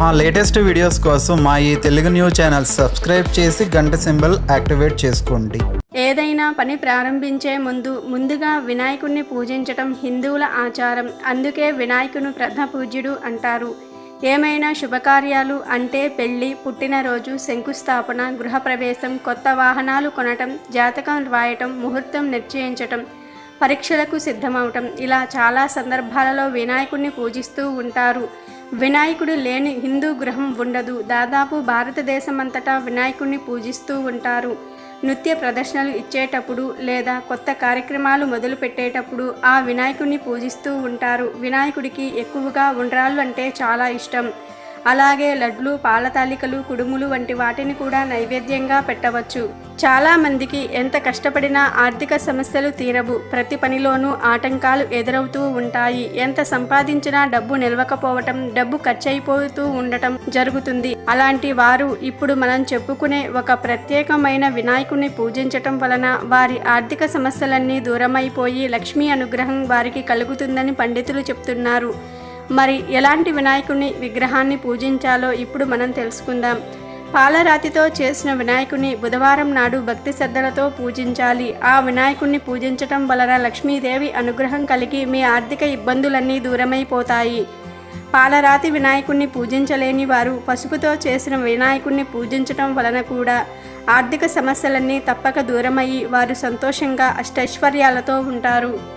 మా latest videos కోసం మా ఈ తెలుగు న్యూస్ ఛానల్ సబ్స్క్రైబ్ చేసి గంట సింబల్ యాక్టివేట్ చేసుకోండి. ఏదైనా పని ప్రారంభించే ముందు ముందుగా వినాయకుడిని పూజించటం హిందువుల ఆచారం. అందుకే వినాయకుని ప్రథమ పూజ్యుడు అంటారు. ఏమైనా శుభకార్యాలు అంటే పెళ్ళి పుట్టినరోజు శంకుస్థాపన గృహప్రవేశం కొత్త వాహనాలు కొనటం జాతకం రాయటం ముహూర్తం నిశ్చయించటం పరీక్షలకు సిద్ధమవటం ఇలా చాలా సందర్భాలలో వినాయకుడిని పూజిస్తూ ఉంటారు. వినాయకుడు లేని హిందూ గృహం ఉండదు. దాదాపు భారతదేశమంతటా వినాయకుడిని పూజిస్తూ ఉంటారు. నృత్య ప్రదర్శనలు ఇచ్చేటప్పుడు లేదా కొత్త కార్యక్రమాలు మొదలు పెట్టేటప్పుడు ఆ వినాయకుడిని పూజిస్తూ ఉంటారు. వినాయకుడికి ఎక్కువగా ఉండ్రాళ్ళు అంటే చాలా ఇష్టం. అలాగే లడ్లు పాలతాలికలు కుడుములు వంటి వాటిని కూడా నైవేద్యంగా పెట్టవచ్చు. చాలా మందికి ఎంత కష్టపడినా ఆర్థిక సమస్యలు తీరవు. ప్రతి పనిలోనూ ఆటంకాలు ఎదురవుతూ ఉంటాయి. ఎంత సంపాదించినా డబ్బు నిలవకపోవటం డబ్బు ఖర్చయిపోతూ ఉండటం జరుగుతుంది. అలాంటి వారు ఇప్పుడు మనం చెప్పుకునే ఒక ప్రత్యేకమైన వినాయకుని పూజించటం వలన వారి ఆర్థిక సమస్యలన్నీ దూరమైపోయి లక్ష్మీ అనుగ్రహం వారికి కలుగుతుందని పండితులు చెప్తున్నారు. మరి ఎలాంటి వినాయకుని విగ్రహాన్ని పూజించాలో ఇప్పుడు మనం తెలుసుకుందాం. పాలరాతితో చేసిన వినాయకుని బుధవారం నాడు భక్తి శ్రద్ధలతో పూజించాలి. ఆ వినాయకుణ్ణి పూజించటం వలన లక్ష్మీదేవి అనుగ్రహం కలిగి మీ ఆర్థిక ఇబ్బందులన్నీ దూరమైపోతాయి. పాలరాతి వినాయకుణ్ణి పూజించలేని వారు పసుపుతో చేసిన వినాయకుణ్ణి పూజించటం వలన కూడా ఆర్థిక సమస్యలన్నీ తప్పక దూరమయ్యి వారు సంతోషంగా అష్టైశ్వర్యాలతో ఉంటారు.